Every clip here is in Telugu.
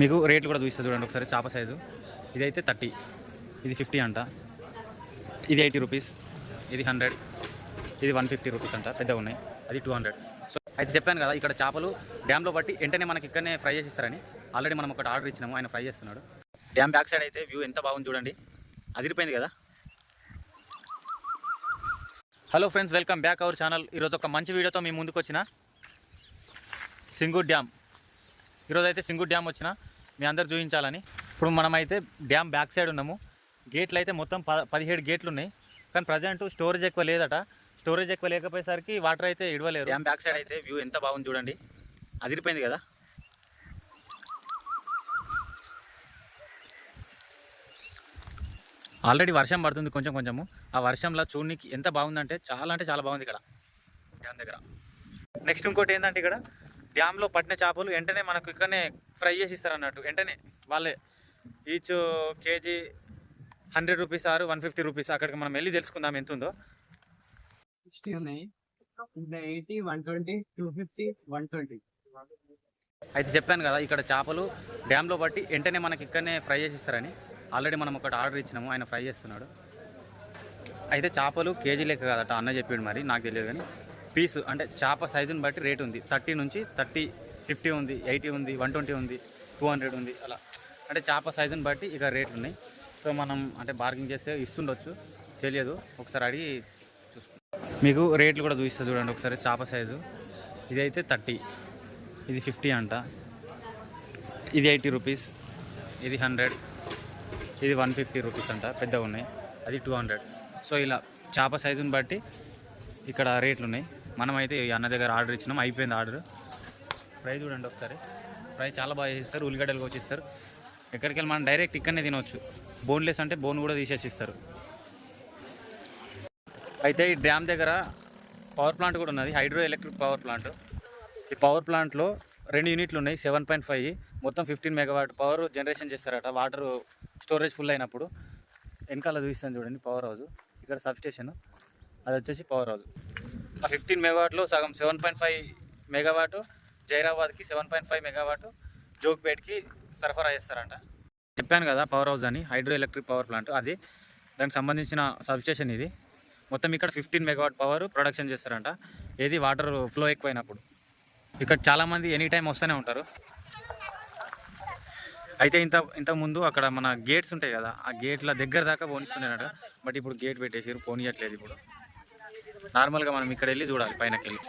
మీకు రేట్లు కూడా చూపిస్తా చూడండి ఒకసారి చేప సైజు ఇదైతే థర్టీ. ఇది ఫిఫ్టీ అంట. ఇది ఎయిటీ రూపీస్. ఇది హండ్రెడ్. ఇది వన్ ఫిఫ్టీ రూపీస్ అంట. పెద్దగా ఉన్నాయి. అది టూ హండ్రెడ్. సో అయితే చెప్పాను కదా ఇక్కడ చేపలు డ్యామ్లో బట్టి వెంటనే మనకి ఇక్కడనే ఫ్రై చేసి ఇస్తారని ఆల్రెడీ మనం ఒకటి ఆర్డర్ ఇచ్చినాము ఆయన ఫ్రై చేస్తున్నాడు. డ్యామ్ బ్యాక్ సైడ్ అయితే వ్యూ ఎంత బాగుంది చూడండి. అదిరిపోయింది కదా. Hello friends welcome back our channel. ఈరోజు ఒక మంచి వీడియోతో మీ ముందుకు వచ్చిన సింగూర్ డ్యామ్. ఈరోజు అయితే సింగు డ్యామ్ వచ్చిన మీ అందరు చూపించాలని ఇప్పుడు మనమైతే డ్యామ్ బ్యాక్ సైడ్ ఉన్నాము. గేట్లు అయితే మొత్తం ప పదిహేడు గేట్లు ఉన్నాయి కానీ ప్రజెంట్ స్టోరేజ్ ఎక్కువ లేదట. స్టోరేజ్ ఎక్కువ లేకపోయేసరికి వాటర్ అయితే ఇడవలేరు. డ్యామ్ బ్యాక్ సైడ్ అయితే వ్యూ ఎంత బాగుంది చూడండి. అదిరిపోయింది కదా. ఆల్రెడీ వర్షం పడుతుంది కొంచెం కొంచెము. ఆ వర్షంలో చూడడానికి ఎంత బాగుందంటే చాలా అంటే చాలా బాగుంది ఇక్కడ. డ్యామ్ దగ్గర. నెక్స్ట్ ఇంకోటి ఏంటంటే ఇక్కడ? డ్యామ్లో పట్టిన చేపలు వెంటనే మనకు ఇక్కడనే ఫ్రై చేసి ఇస్తారు అన్నట్టు. వెంటనే వాళ్ళే ఈచ్ కేజీ హండ్రెడ్ రూపీస్ ఆరు వన్ ఫిఫ్టీ రూపీస్ అక్కడికి మనం వెళ్ళి తెలుసుకుందాం ఎంత ఉందో. సిక్స్టీ ఉన్నాయి. Eighty one twenty two fifty one twenty. అయితే చెప్పాను కదా ఇక్కడ చేపలు డ్యామ్లో బట్టి వెంటనే మనకి ఇక్కడనే ఫ్రై చేసి ఇస్తారని. ఆల్రెడీ మనం ఒకటి ఆర్డర్ ఇచ్చినాము ఆయన ఫ్రై చేస్తున్నాడు. అయితే చేపలు కేజీ లెక్క కాదట అన్న చెప్పాడు మరి నాకు తెలియదు కానీ. పీసు అంటే చేప సైజుని బట్టి రేట్ ఉంది. థర్టీ నుంచి థర్టీ ఫిఫ్టీ ఉంది ఎయిటీ ఉంది వన్ ట్వంటీ ఉంది టూ హండ్రెడ్ ఉంది అలా. అంటే చేప సైజుని బట్టి ఇక రేట్లు ఉన్నాయి. సో మనం అంటే బార్గింగ్ చేస్తే ఇస్తుండొచ్చు. తెలియదు. ఒకసారి అడిగి చూసుకుంటాం మీకు రేట్లు కూడా చూపిస్తా చూడండి ఒకసారి చేప సైజు. ఇదైతే థర్టీ. ఇది ఫిఫ్టీ అంట. ఇది ఎయిటీ రూపీస్. ఇది హండ్రెడ్. ఇది వన్ ఫిఫ్టీ రూపీస్ అంట. పెద్దగా ఉన్నాయి. అది టూ హండ్రెడ్. సో ఇలా చేప సైజుని బట్టి ఇక్కడ రేట్లు ఉన్నాయి. మనమైతే ఈ అన్న దగ్గర ఆర్డర్ ఇచ్చినాం. అయిపోయింది ఆర్డర్. ఫ్రై చూడండి ఒకసారి. ఫ్రై చాలా బాగా చేస్తారు ఉల్లిగడ్డలు వచ్చి ఎక్కడికి వెళ్ళి మనం డైరెక్ట్ ఇక్కడనే తినవచ్చు బోన్లెస్ అంటే బోన్ కూడా తీసేసిస్తారు అయితే ఈ డ్యామ్ దగ్గర పవర్ ప్లాంట్ కూడా ఉన్నది. హైడ్రో ఎలక్ట్రిక్ పవర్ ప్లాంట్ ఈ పవర్ ప్లాంట్లో రెండు యూనిట్లు ఉన్నాయి. సెవెన్ పాయింట్ ఫైవ్ మొత్తం ఫిఫ్టీన్ మెగావాట్ పవర్ జనరేషన్ చేస్తారట. వాటర్ స్టోరేజ్ ఫుల్ అయినప్పుడు. వెనకాల చూపిస్తాను చూడండి. పవర్ హౌస్ ఇక్కడ సబ్ స్టేషన్ అది వచ్చేసి పవర్ హౌస్ ఆ ఫిఫ్టీన్ మెగావాట్లో సగం సెవెన్ పాయింట్ ఫైవ్ మెగావాటు జైరాబాద్కి సెవెన్ పాయింట్ ఫైవ్ మెగావాటు జోక్పేట్కి సరఫరా చేస్తారంట. చెప్పాను కదా పవర్ హౌస్ అని హైడ్రో ఎలక్ట్రిక్ పవర్ ప్లాంట్ అది. దానికి సంబంధించిన సబ్ స్టేషన్ ఇది. మొత్తం ఇక్కడ ఫిఫ్టీన్ మెగావాట్ పవర్ ప్రొడక్షన్ చేస్తారంట. ఏది వాటర్ ఫ్లో ఎక్కువైనప్పుడు. ఇక్కడ చాలామంది ఎనీ టైం వస్తూనే ఉంటారు. అయితే ఇంత ఇంతకుముందు అక్కడ మన గేట్స్ ఉంటాయి కదా ఆ గేట్ల దగ్గర దాకా పోనిస్తుండేనట. బట్ ఇప్పుడు గేట్ పెట్టేసారు పోనీయట్లేదు ఇప్పుడు. నార్మల్గా మనం ఇక్కడ వెళ్ళి చూడాలి పైనకి వెళ్ళి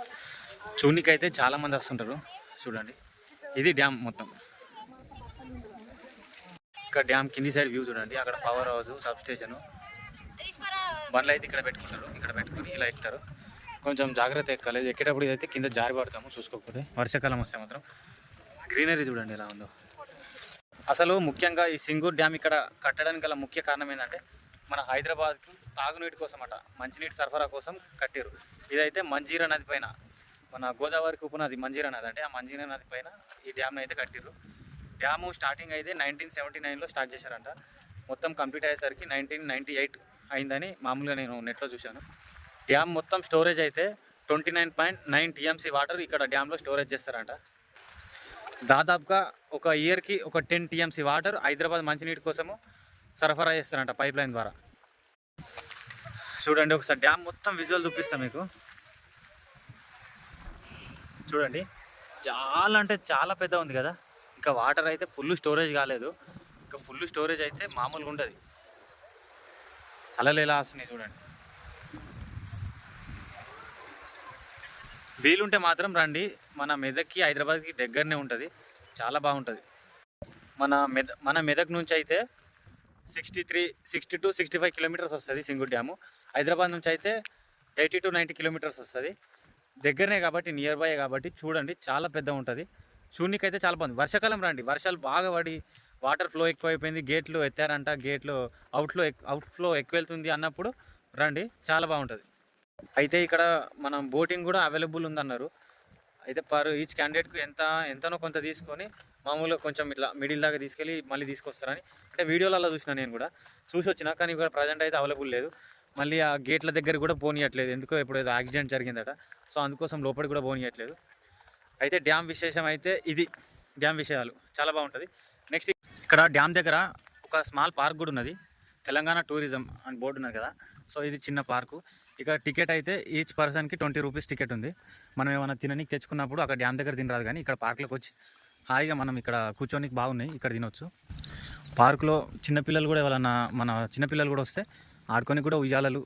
చూడనికి అయితే చాలామంది వస్తుంటారు. చూడండి. ఇది డ్యామ్ మొత్తం. ఇక్కడ డ్యామ్ కింది సైడ్ వ్యూ చూడండి. అక్కడ పవర్ హౌస్ సబ్ స్టేషన్. బండ్లు అయితే ఇక్కడ పెట్టుకుంటారు. ఇక్కడ పెట్టుకుని ఇలా ఎక్కుతారు. కొంచెం జాగ్రత్త ఎక్కాలి. ఎక్కేటప్పుడు ఇదైతే కింద జారి పడతాము చూసుకోకపోతే. వర్షాకాలం వస్తే మాత్రం. గ్రీనరీ చూడండి ఎలా ఉందో. అసలు ముఖ్యంగా ఈ సింగూర్ డ్యామ్ ఇక్కడ కట్టడానికి గల ముఖ్య కారణం ఏంటంటే మన హైదరాబాద్కి తాగునీటి కోసం అట మంచినీటి సరఫరా కోసం కట్టారు ఇదైతే మంజీరా నది పైన మన గోదావరికి ఉపనది మంజీరా నది అంటే ఆ మంజీరా నది పైన ఈ డ్యామ్ని అయితే కట్టిర్రు. డ్యాము స్టార్టింగ్ అయితే నైన్టీన్ సెవెంటీ నైన్లో స్టార్ట్ చేశారంట. మొత్తం కంప్లీట్ అయ్యేసరికి నైన్టీన్ నైంటీ ఎయిట్ అయిందని మామూలుగా నేను నెట్లో చూశాను. డ్యామ్ మొత్తం స్టోరేజ్ అయితే twenty nine point nine TMC water ఇక్కడ డ్యామ్లో స్టోరేజ్ చేస్తారంట. దాదాపుగా ఒక ఇయర్కి ఒక టెన్ టీఎంసీ వాటర్ హైదరాబాద్ మంచినీటి కోసము సరఫరా చేస్తారంట పైప్ లైన్ ద్వారా. చూడండి ఒకసారి డ్యామ్ మొత్తం విజువల్ చూపిస్తాం మీకు. చూడండి చాలా అంటే చాలా పెద్ద ఉంది కదా. ఇంకా వాటర్ అయితే ఫుల్ స్టోరేజ్ కాలేదు. ఇంకా ఫుల్ స్టోరేజ్ అయితే మామూలుగా ఉండదు. అలలు ఎలా వస్తున్నాయి చూడండి. వీలుంటే మాత్రం రండి. మన మెదక్కి హైదరాబాద్కి దగ్గరనే ఉంటుంది. చాలా బాగుంటుంది. మన మెద మన మెదక్ నుంచి అయితే sixty three sixty to sixty five kilometres వస్తుంది సింగూర్ డ్యాము. హైదరాబాద్ నుంచి అయితే ఎయిటీ టు నైంటీ కిలోమీటర్స్ వస్తుంది. దగ్గరనే కాబట్టి నియర్ బై కాబట్టి చూడండి చాలా పెద్ద ఉంటుంది. చూడనికైతే చాలా బాగుంది. వర్షాకాలం రండి. వర్షాలు బాగా పడి వాటర్ ఫ్లో ఎక్కువైపోయింది. గేట్లు ఎత్తారంట గేట్లు అవుట్లో అవుట్ ఫ్లో ఎక్కువ వెళ్తుంది అన్నప్పుడు రండి చాలా బాగుంటుంది. అయితే ఇక్కడ మనం బోటింగ్ కూడా అవైలబుల్ ఉందన్నారు. అయితే పర్ ఈచ్ క్యాండిడేట్కు ఎంత ఎంతనో కొంత తీసుకొని మామూలుగా కొంచెం ఇట్లా మిడిల్ దాకా తీసుకెళ్ళి మళ్ళీ తీసుకొస్తారని. అంటే వీడియోలలో చూసిన నేను కూడా. చూసి వచ్చిన కానీ ఇక్కడ ప్రజెంట్ అయితే అవైలబుల్ లేదు. మళ్ళీ ఆ గేట్ల దగ్గర కూడా పోనీయట్లేదు. ఎందుకో ఇప్పుడు ఏదో యాక్సిడెంట్ జరిగిందట. సో అందుకోసం లోపలికి కూడా పోనీయట్లేదు. అయితే డ్యామ్ విశేషం అయితే ఇది. డ్యామ్ విషయాలు. చాలా బాగుంటుంది. నెక్స్ట్ ఇక్కడ డ్యామ్ దగ్గర ఒక స్మాల్ పార్క్ కూడా ఉన్నది. తెలంగాణ టూరిజం అని బోర్డు ఉన్నది కదా. సో ఇది చిన్న పార్కు ఇక్కడ టికెట్ అయితే ఈచ్ పర్సన్కి ట్వంటీ రూపీస్ టికెట్ ఉంది. మనం ఏమైనా తిననీకి తెచ్చుకున్నప్పుడు అక్కడ డ్యామ్ దగ్గర తినరాదు కానీ ఇక్కడ పార్క్లోకి వచ్చి హాయిగా మనం ఇక్కడ కూర్చోనికి బాగున్నాయి. ఇక్కడ తినొచ్చు. పార్కులో చిన్నపిల్లలు కూడా ఎవరన్నా మన చిన్నపిల్లలు కూడా వస్తే ఆడుకొని కూడా ఉయ్యాలలు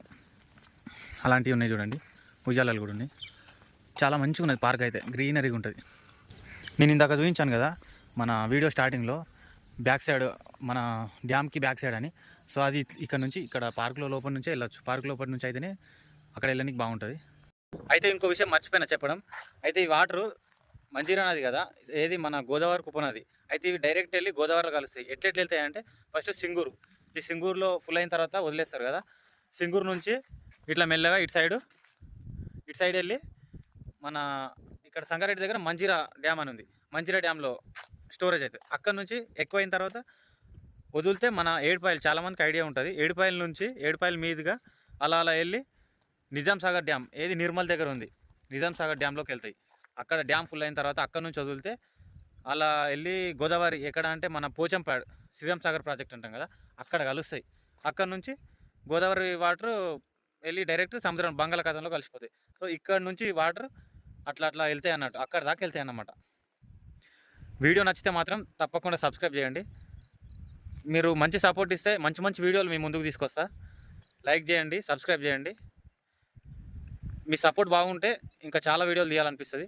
అలాంటివి ఉన్నాయి చూడండి. ఉయ్యాలలు కూడా ఉన్నాయి. చాలా మంచిగా ఉన్నది పార్క్ అయితే. గ్రీనరీగా ఉంటుంది. నేను ఇందాక చూపించాను కదా మన వీడియో స్టార్టింగ్లో బ్యాక్ సైడ్ మన డ్యామ్కి బ్యాక్ సైడ్ అని. సో అది ఇక్కడ నుంచి ఇక్కడ పార్కులో లోపల నుంచే వెళ్ళొచ్చు. పార్క్ లోపల నుంచి అయితేనే అక్కడ వెళ్ళడానికి బాగుంటుంది. అయితే ఇంకో విషయం మర్చిపోయినా చెప్పడం. అయితే ఈ వాటరు మంజీరా నది కదా ఏది మన గోదావరి ఉపనది అయితే ఇవి డైరెక్ట్ వెళ్ళి గోదావరిలో కలుస్తాయి. ఎట్లెట్లు వెళ్తాయి అంటే ఫస్ట్ సింగూరు. ఈ సింగూరులో ఫుల్ అయిన తర్వాత వదిలేస్తారు కదా. సింగూరు నుంచి ఇట్లా మెల్లగా ఇటు సైడు ఇటు సైడ్ వెళ్ళి మన ఇక్కడ సంగారెడ్డి దగ్గర మంజీరా డ్యామ్ అని ఉంది. మంజీరా డ్యామ్లో స్టోరేజ్ అవుతుంది అక్కడ నుంచి ఎక్కువైన తర్వాత వదిలితే మన ఏడుపాయలు చాలామందికి ఐడియా ఉంటుంది. ఏడుపాయల నుంచి ఏడుపాయల మీదుగా అలా అలా వెళ్ళి నిజాం సాగర్ డ్యామ్ ఏది నిర్మల్ దగ్గర ఉంది. నిజాం సాగర్ డ్యామ్లోకి వెళ్తాయి. అక్కడ డ్యామ్ ఫుల్ అయిన తర్వాత అక్కడ నుంచి వదిలితే అలా వెళ్ళి గోదావరి ఎక్కడ అంటే మన పోచంపాడు శ్రీరామ్ సాగర్ ప్రాజెక్ట్ అంటాం కదా అక్కడ కలుస్తాయి. అక్కడ నుంచి గోదావరి వాటర్ వెళ్ళి డైరెక్ట్ సముద్రం బంగాళాఖాతంలో కలిసిపోతాయి. సో ఇక్కడ నుంచి వాటర్ అట్లా అట్లా వెళ్తాయి అన్నట్టు అక్కడ దాకా వెళ్తాయి అన్నమాట. వీడియో నచ్చితే మాత్రం తప్పకుండా సబ్స్క్రైబ్ చేయండి. మీరు మంచి సపోర్ట్ ఇస్తే మంచి మంచి వీడియోలు మీ ముందుకు తీసుకొస్తా. లైక్ చేయండి సబ్స్క్రైబ్ చేయండి. మీ సపోర్ట్ బాగుంటే ఇంకా చాలా వీడియోలు తీయాలనిపిస్తుంది.